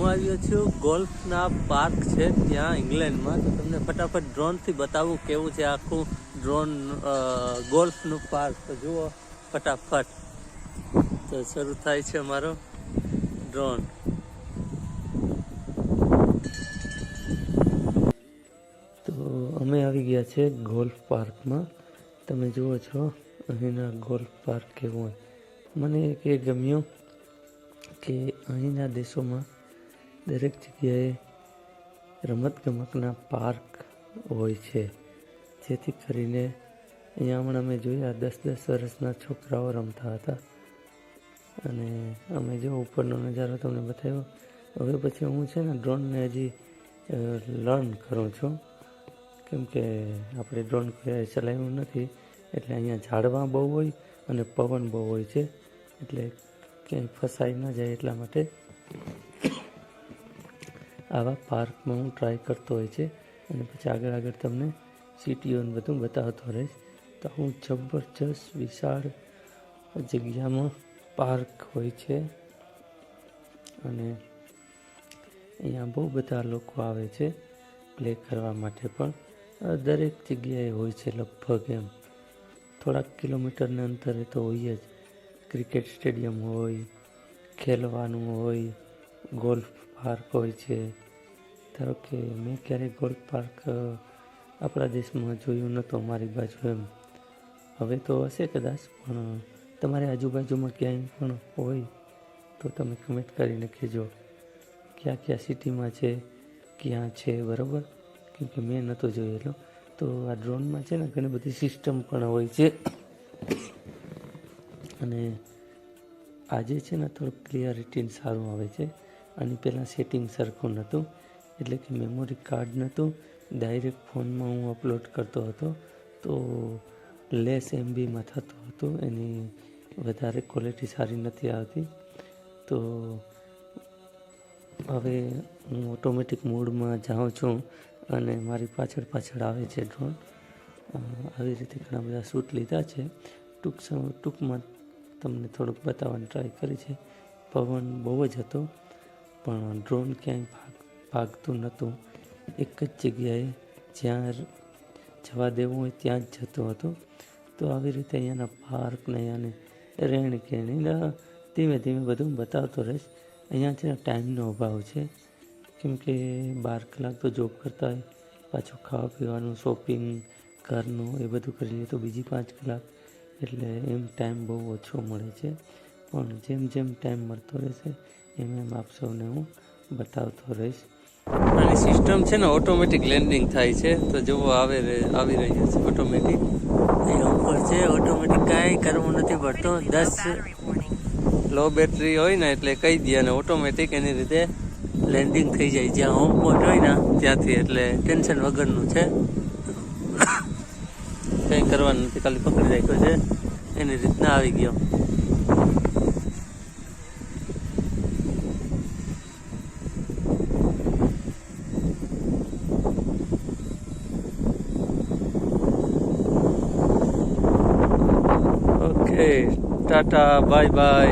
હું આવ્યો છું, ગોલ્ફના પાર્ક છે ત્યાં ઇંગ્લેન્ડમાં. તો તમને ફટાફટ ડ્રોનથી બતાવું કેવું છે આખું ડ્રોન ગોલ્ફનું પાર્ક. તો જુઓ ફટાફટ. તો શરૂ થાય છે અમારો ડ્રોન તો અમે આવી ગયા છે ગોલ્ફ પાર્કમાં. તમે જુઓ છો, અહીંના ગોલ્ફ પાર્ક કેવું હોય. મને એ ગમ્યું કે અહીંના દેશોમાં દરેક જગ્યાએ રમતગમતના પાર્ક હોય છે. જેથી કરીને અહીંયા હમણાં અમે જોયા દસ દસ વર્ષના છોકરાઓ રમતા હતા. અને અમે જો ઉપરનો નજારો તમને બતાવ્યો, હવે પછી હું છે ને ડ્રોનને હજી લર્ન કરું છું. કેમ કે આપણે ડ્રોન કોઈ ચલાવ્યું નથી, એટલે અહીંયા ઝાડવા બહુ હોય અને પવન બહુ હોય છે. એટલે ક્યાંય ફસાઈ ન જાય એટલા માટે આવા પાર્કમાં હું ટ્રાય કરતો હોય છે અને પછી આગળ આગળ તમને સિટીઓને બધું બતાવતો રહીશ. તો હું જબરજસ્ત વિશાળ જગ્યામાં પાર્ક હોય છે અને અહીંયા બહુ બધા લોકો આવે છે પ્લે કરવા માટે પણ. દરેક જગ્યાએ હોય છે લગભગ એમ. થોડાક કિલોમીટરના અંતરે તો હોય જ. ક્રિકેટ સ્ટેડિયમ હોય, ખેલવાનું હોય ગોલ્ફ પાર્ક હોય છે. ધારો કે મેં ક્યારેય ગોલ્ફ પાર્ક આપણા દેશમાં જોયું નહોતો અમારી બાજુ એમ. હવે તો હશે કદાચ, પણ તમારી આજુબાજુમાં ક્યાંય પણ હોય તો તમે કમેન્ટ કરીને કહેજો. ક્યાં ક્યાં સિટીમાં છે, ક્યાં છે, બરાબર? કેમ કે મેં નહોતો જોયેલો તો આ ડ્રોનમાં છે ને ઘણી બધી સિસ્ટમ પણ હોય છે. અને આજે છે ને થોડુંક ક્લિયરિટી સારું આવે છે. અને પહેલાં સેટિંગ સરખું નહોતું, એટલે કે મેમોરી કાર્ડ નહોતું. ડાયરેક્ટ ફોનમાં હું અપલોડ કરતો હતો, તો લેસ એમબીમાં થતું હતું. એની વધારે ક્વોલિટી સારી નથી આવતી. તો હવે હું ઓટોમેટિક મોડમાં જાઉં છું અને મારી પાછળ પાછળ આવે છે ડ્રોન આવી રીતે ઘણા બધા શૂટ લીધા છે. ટૂંક ટૂંકમાં તમને થોડુંક બતાવવાની ટ્રાય કરી છે. પવન બહુ જ હતો. પણ ડ્રોન ક્યાંય ભાગ, ભાગતું નહોતું. એક જ જગ્યાએ જ્યાં જવા દેવું હોય ત્યાં જ જતો હતો. તો આવી રીતે અહીંયાના પાર્ક ને અહીંયાને રહેણ કેણી ધીમે ધીમે બધું બતાવતો રહીશ. અહીંયા છે ટાઈમનો અભાવ છે. કેમ કે બાર કલાક તો જોબ કરતા હોય, પાછું ખાવા પીવાનું શોપિંગ ઘરનું એ બધું કરી લઈએ તો બીજી પાંચ કલાક. એટલે એમ ટાઈમ બહુ ઓછો મળે છે. પણ જેમ જેમ ટાઈમ મળતો રહેશે એમ એમ આપ સૌને હું બતાવતો રહીશ. અને સિસ્ટમ છે ને ઓટોમેટિક લેન્ડિંગ થાય છે. તો જુઓ આવે આવી રહ્યું છે ઓટોમેટિક. અહીંયા ઉપર છે ઓટોમેટિક કાંઈ કરવું નથી પડતું. દસ લો બેટરી હોય ને એટલે કહી દે અને ઓટોમેટિક એની રીતે લેન્ડિંગ થઈ જાય. જ્યાં હોમ પોર્ટ હોય ને ત્યાંથી એટલે ટેન્શન વગરનું છે. કંઈ કરવાનું નથી ખાલી પકડી રાખ્યો છે. એની રીતના આવી ગયો. Tata bye bye.